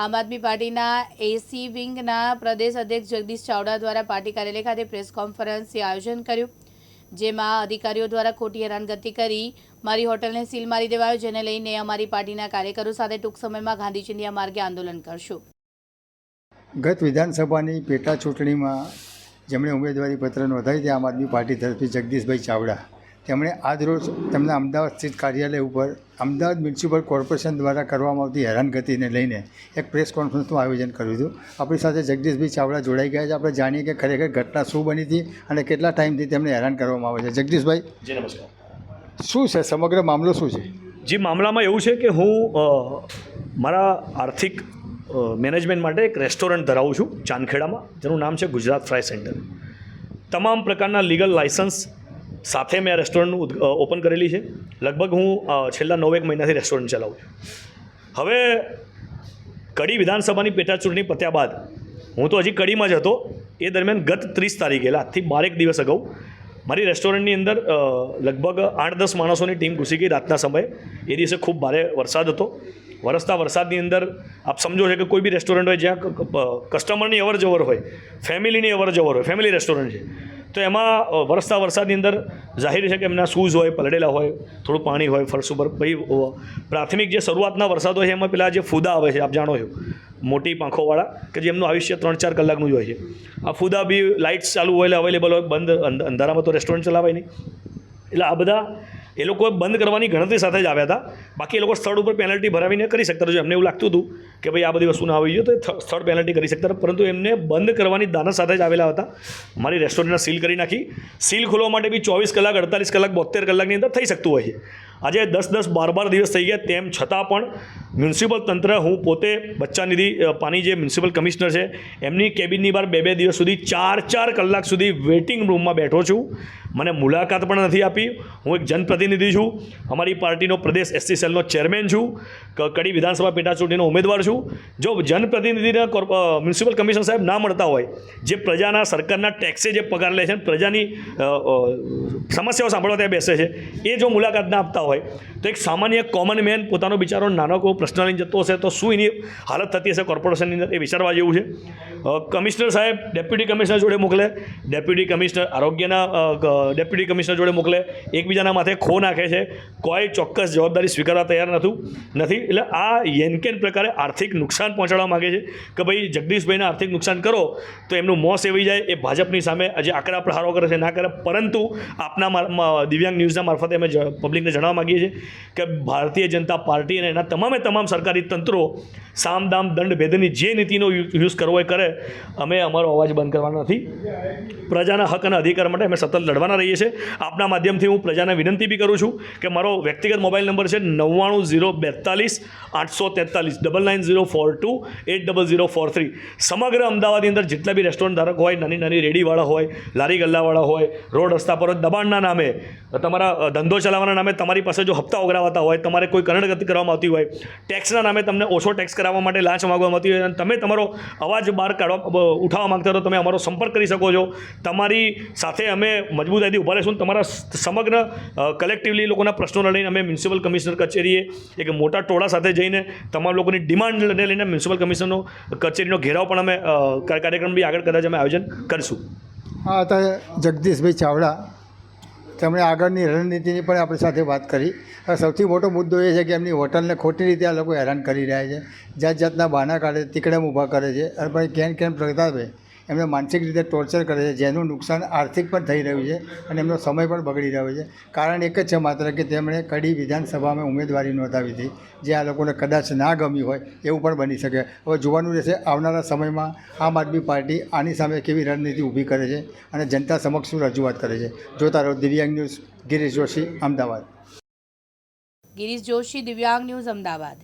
આમ આદમી પાર્ટીના એસી વિંગના પ્રદેશ અધ્યક્ષ જગદીશ ચાવડા દ્વારા પાર્ટી કાર્યાલય ખાતે પ્રેસ કોન્ફરન્સનું આયોજન કર્યું, જેમાં અધિકારીઓ દ્વારા ખોટી હેરાનગતિ કરી, મારી હોટલને સીલ મારી દેવાયો, જેને લઈને અમારી પાર્ટીના કાર્યકરો સાથે ટૂંક સમયમાં ગાંધીજીની ચિંધ્યા માર્ગે આંદોલન કરશું. ગત વિધાનસભાની પેટા ચૂંટણીમાં જેમણે ઉમેદવારી પત્ર નોંધાવી હતી આમ આદમી પાર્ટી તરફથી જગદીશભાઈ ચાવડા તેમણે આજરોજ તેમના અમદાવાદ સ્થિત કાર્યાલય ઉપર અમદાવાદ મ્યુનિસિપલ કોર્પોરેશન દ્વારા કરવામાં આવતી હેરાનગતિને લઈને એક પ્રેસ કોન્ફરન્સનું આયોજન કર્યું હતું. આપણી સાથે જગદીશભાઈ ચાવડા જોડાઈ ગયા છે. આપણે જાણીએ કે ખરેખર ઘટના શું બની હતી અને કેટલા ટાઈમથી તેમને હેરાન કરવામાં આવે છે. જગદીશભાઈ જી નમસ્કાર. શું છે? સમગ્ર મામલો શું છે? જે મામલામાં એવું છે કે હું મારા આર્થિક મેનેજમેન્ટ માટે એક રેસ્ટોરન્ટ ધરાવું છું ચાંદખેડામાં. જેનું નામ છે ગુજરાત ફ્રાય સેન્ટર. તમામ પ્રકારના લીગલ લાઇસન્સ સાથે મેં આ રેસ્ટોરન્ટનું ઉદ્ઘ- ઓપન કરેલી છે. લગભગ હું છેલ્લા છેલ્લા નવેક મહિનાથી રેસ્ટોરન્ટ ચલાવું છું. હવે કડી વિધાનસભાની પેટાચૂંટણી પત્યા બાદ, હું તો હજી કડીમાં જ હતો. એ દરમિયાન ગત ત્રીસ તારીખે, એટલે આજથી બારેક દિવસ અગાઉ, મારી રેસ્ટોરન્ટની અંદર લગભગ આઠ દસ માણસોની ટીમ ઘૂસી ગઈ રાતના સમયે. એ દિવસે ખૂબ ભારે વરસાદ હતો. વરસતા વરસાદની અંદર, આપ સમજો છો કે કોઈ બી રેસ્ટોરન્ટ હોય જ્યાં કસ્ટમરની અવર જવર હોય ફેમિલીની અવર જવર હોય ફેમિલી રેસ્ટોરન્ટ છે. તો એમાં વરસતા વરસાદની અંદર જાહેર છે કે એમના શૂઝ હોય, પલળેલા હોય, થોડું પાણી હોય, ફર્શ ઉપર પછી પ્રાથમિક જે શરૂઆતના વરસાદ હોય એમાં પેલા જે ફૂદા આવે છે, આપ જાણો છો, મોટી પાંખોવાળા, કે જે એમનું આયુષ્ય ત્રણ ચાર કલાકનું જ હોય છે. આ ફૂદા બી લાઇટ્સ ચાલુ હોય એટલે અવેલેબલ હોય, બંધ અંધારામાં તો રેસ્ટોરન્ટ ચલાવાય નહીં. એટલે આ બધા એ લોકો બંધ કરવાની ગણતરી સાથે જ આવ્યા હતા. બાકી એ લોકો સ્થળ ઉપર પેનલ્ટી ભરાવીને કરી શકતા જો એમને એવું લાગતું હતું કે ભાઈ આ બધી વસ્તુ ના આવી જોઈએ તો સ્થળ પેનલ્ટી કરી શકતા પરંતુ એમને બંધ કરવાની દાનત સાથે જ આવેલા હતા. મારી રેસ્ટોરન્ટને સીલ કરી નાખી. સીલ ખોલવા માટે બી ચોવીસ કલાક, અડતાલીસ કલાક બોતેર કલાકની અંદર થઈ શકતું હોય છે. આજે દસ દસ બાર બાર દિવસ થઈ ગયા, તેમ છતાં પણ મ્યુનિસિપલ તંત્ર, હું પોતે બચ્ચાનિધિ પાની જે મ્યુનિસિપલ કમિશનર છે, એમની કેબિનની બહાર બે બે દિવસ સુધી, ચાર ચાર કલાક સુધી વેઇટિંગ રૂમમાં બેઠો છું. મને મુલાકાત પણ નથી આપી. હું એક જનપ્રતિનિધિ છું. અમારી પાર્ટીનો પ્રદેશ એસસી સેલનો ચેરમેન છું. ક- કડી વિધાનસભા પેટા ચૂંટણીનો ઉમેદવાર છું. જો જનપ્રતિનિધિને મ્યુનિસિપલ કમિશનર સાહેબ ના મળતા હોય, જે પ્રજાના સરકારના ટેક્સે જે પગાર લે છે પ્રજાની સમસ્યાઓ સાંભળવા ત્યાં બેસે છે, એ જો મુલાકાત ના આપતા હોય, તો એક સામાન્ય કોમન મેન પોતાનો બિચારો નાનો કોઈ પ્રશ્ન લઈને જતો હશે તો શું એની હાલત થતી હશે કોર્પોરેશનની અંદર એ વિચારવા જેવું છે. કમિશનર સાહેબ, ડેપ્યુટી કમિશનર જોડે મોકલે, ડેપ્યુટી કમિશનર, આરોગ્યના ડેપ્યુટી કમિશનર જોડે મોકલે, એકબીજાના માથે ખો નાખે છે. કોઈ ચોક્કસ જવાબદારી સ્વીકારવા તૈયાર નતું નથી. એટલે આ યેનકેન પ્રકારે આર્થિક નુકસાન પહોંચાડવા માગે છે કે ભાઈ જગદીશભાઈને આર્થિક નુકસાન કરો, તો એમનું મોં એવી જાય, એ ભાજપની સામે આજે આકરા પ્રહારો કરે છે, ના કરે. પરંતુ આપના દિવ્યાંગ ન્યૂઝના મારફતે અમે પબ્લિકને જણાવવા માગીએ છીએ કે ભારતીય જનતા પાર્ટી અને એના તમામે તમામ સરકારી તંત્રો સામદામ દંડ ભેદની જે નીતિનો યુઝ કરવો એ કરે, અમે અમારો અવાજ બંધ કરવાનો નથી. પ્રજાના હક અને અધિકાર માટે અમે સતત લડવાના રહીએ છીએ. આપના માધ્યમથી હું પ્રજાને વિનંતી બી કરું છું કે મારો વ્યક્તિગત મોબાઈલ નંબર છે નવ્વાણું ઝીરો બેતાલીસ આઠસો તેતાલીસ double nine zero four two eight double zero four three. સમગ્ર અમદાવાદની અંદર જેટલા બી રેસ્ટોરન્ટ ધારક હોય નાની નાની રેડીવાળા હોય લારી ગલ્લાવાળા હોય, રોડ રસ્તા પર દબાણના નામે, તમારા ધંધો ચલાવવાના નામે તમારી પાસે જો હપ્તા ઓગરાવાતા હોય, તમારે કોઈ કરણગતિ કરવામાં આવતી હોય ટેક્સના નામે તમને ઓછો ટેક્સ કરાવવા માટે લાંચ માગવામાં આવતી હોય અને તમે તમારો અવાજ બહાર કાઢવા ઉઠાવવા માગતા તો તમે અમારો સંપર્ક કરી શકો છો. તમારી સાથે અમે મજબૂતાઈથી ઊભા રહીશું તમારા સમગ્ર કલેક્ટિવલી લોકોના પ્રશ્નોને લઈને અમે મ્યુનિસિપલ કમિશનર કચેરીએ એક મોટા ટોળા સાથે જઈને તમામ લોકોની ડિમાન્ડને લઈને મ્યુનિસિપલ કમિશનરનો કચેરીનો ઘેરાવ પણ અમે કાર્યક્રમ બી આગળ કદાચ અમે આયોજન કરીશું. હા હતા જગદીશભાઈ ચાવડા તેમણે આગળની રણનીતિની પણ આપણી સાથે વાત કરી. સૌથી મોટો મુદ્દો એ છે કે એમની હોટલને ખોટી રીતે આ લોકો હેરાન કરી રહ્યા છે. જાત જાતના બહાના કાઢે તીકડમ ઊભા કરે છે. અને પછી કેન કેન પ્રગટાવે એમને માનસિક રીતે ટોર્ચર કરે છે, જેનું નુકસાન આર્થિક પણ થઈ રહ્યું છે અને એમનો સમય પણ બગડી રહ્યો છે. કારણ એક જ છે માત્ર કે તેમણે કડી વિધાનસભામાં ઉમેદવારી નોંધાવી હતી, જે આ લોકોને કદાચ ના ગમી હોય એવું પણ બની શકે. હવે જોવાનું રહેશે આવનારા સમયમાં આમ આદમી પાર્ટી આની સામે કેવી રણનીતિ ઊભી કરે છે અને જનતા સમક્ષ શું રજૂઆત કરે છે. જોતા રહો દિવ્યાંગ ન્યૂઝ, ગિરીશ જોશી, અમદાવાદ. ગિરીશ જોશી, દિવ્યાંગ ન્યૂઝ, અમદાવાદ.